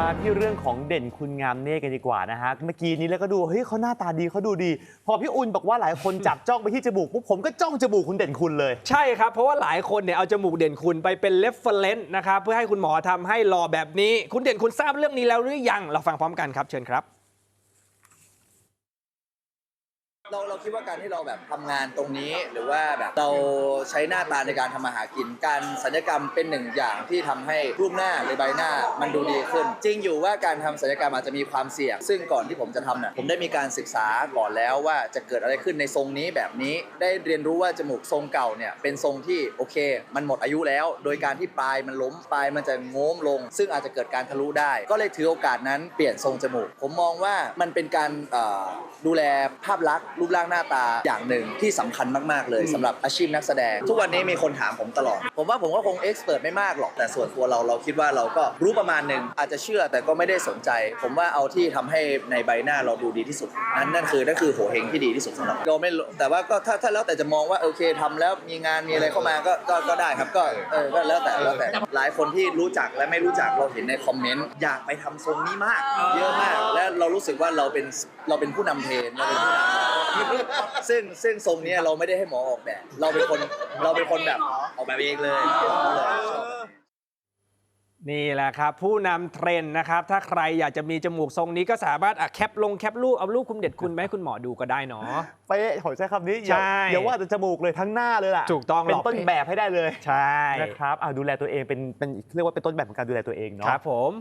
มาที่เรื่องของเด่นคุณงามเนตรกันดีกว่านะฮะ เมื่อกี้นี้แล้วก็ดูเฮ้ยเขาหน้าตาดีเขาดูดี พอพี่อุ่นบอกว่าหลายคนจับจ้องไปที่จมูกปุ๊บผมก็จ้องจมูกคุณเด่นคุณเลย ใช่ครับ เพราะว่าหลายคนเนี่ยเอาจมูกเด่นคุณไปเป็น reference นะครับเพื่อให้คุณหมอทำให้รอแบบนี้ คุณเด่นคุณทราบเรื่องนี้แล้วหรือยังเราฟังพร้อมกันครับเชิญครับ เราเราคิดว่าการที่เราแบบทำงานตรงนี้ หรือว่าแบบเราใช้หน้าตาในการทำมาหากิน การสัญญกรรมเป็นหนึ่งอย่างที่ทำให้รูปหน้าหรือใบหน้ามันดูดีขึ้น จริงอยู่ว่าการทำสัญญกรรมอาจจะมีความเสี่ยง ซึ่งก่อนที่ผมจะทำเนี่ยผมได้มีการศึกษาก่อนแล้วว่าจะเกิดอะไรขึ้นในทรงนี้แบบนี้ ได้เรียนรู้ว่าจมูกทรงเก่าเนี่ยเป็นทรงที่โอเค มันหมดอายุแล้ว โดยการที่ปลายมันล้มปลายมันจะโง้มลง ซึ่งอาจจะเกิดการทะลุได้ ก็เลยถือโอกาสนั้นเปลี่ยนทรงจมูก ผมมองว่ามันเป็นการเอ่อดูแลภาพลักษณ์รูปร่างหน้าตาอย่างหนึ่งที่สำคัญมาก ๆ เลยสำหรับอาชีพนักแสดง ทุกวันนี้มีคนถามผมตลอด ผมว่าผมก็คงเอ็กซ์เพรสไม่มากหรอก แต่ส่วนตัวเราเราคิดว่าเราก็รู้ประมาณหนึ่งอาจจะเชื่อแต่ก็ไม่ได้สนใจ ผมว่าเอาที่ทำให้ในใบหน้าเราดูดีที่สุดนั่นนั่นคือนั่นคือโหเฮงที่ดีที่สุดสำหรับเราไม่รู้แต่ว่าก็ถ้าถ้าแล้วแต่จะมองว่าโอเคทำแล้วมีงานมีอะไรเข้ามาก็ก็ก็ได้ครับก็เออก็แล้วแต่แล้วแต่หลายคนที่รู้จักและไม่รู้จักเราเห็นในคอมเมนต์อยากไปทำทรงนี้มาก เยอะมาก และเรารู้สึกว่าเราเป็นเราเป็นผู้นำเทรนเราเป็นผู้นำ ซึ่งซึ่งทรงเนี้ยเราไม่ได้ให้หมอออกแบบ เราเป็นคนเราเป็นคนแบบออกแบบเองเลยชอบ นี่แหละครับ ผู้นำเทรนด์นะครับ ถ้าใครอยากจะมีจมูกทรงนี้ก็สามารถอะแคปลงแคปรูปเอารูปคุณเด็ดคุณไปให้คุณหมอดูก็ได้เนาะ เป๊ะผมใช้คำนี้อย่าใช่อย่าว่าแต่จมูกเลยทั้งหน้าเลยล่ะถูกต้องเป็นหรอต้นแบบให้ได้เลยใช่ นะครับอะดูแลตัวเองเป็นเป็นเรียกว่าเป็นต้นแบบของการดูแลตัวเองเนาะ ครับผม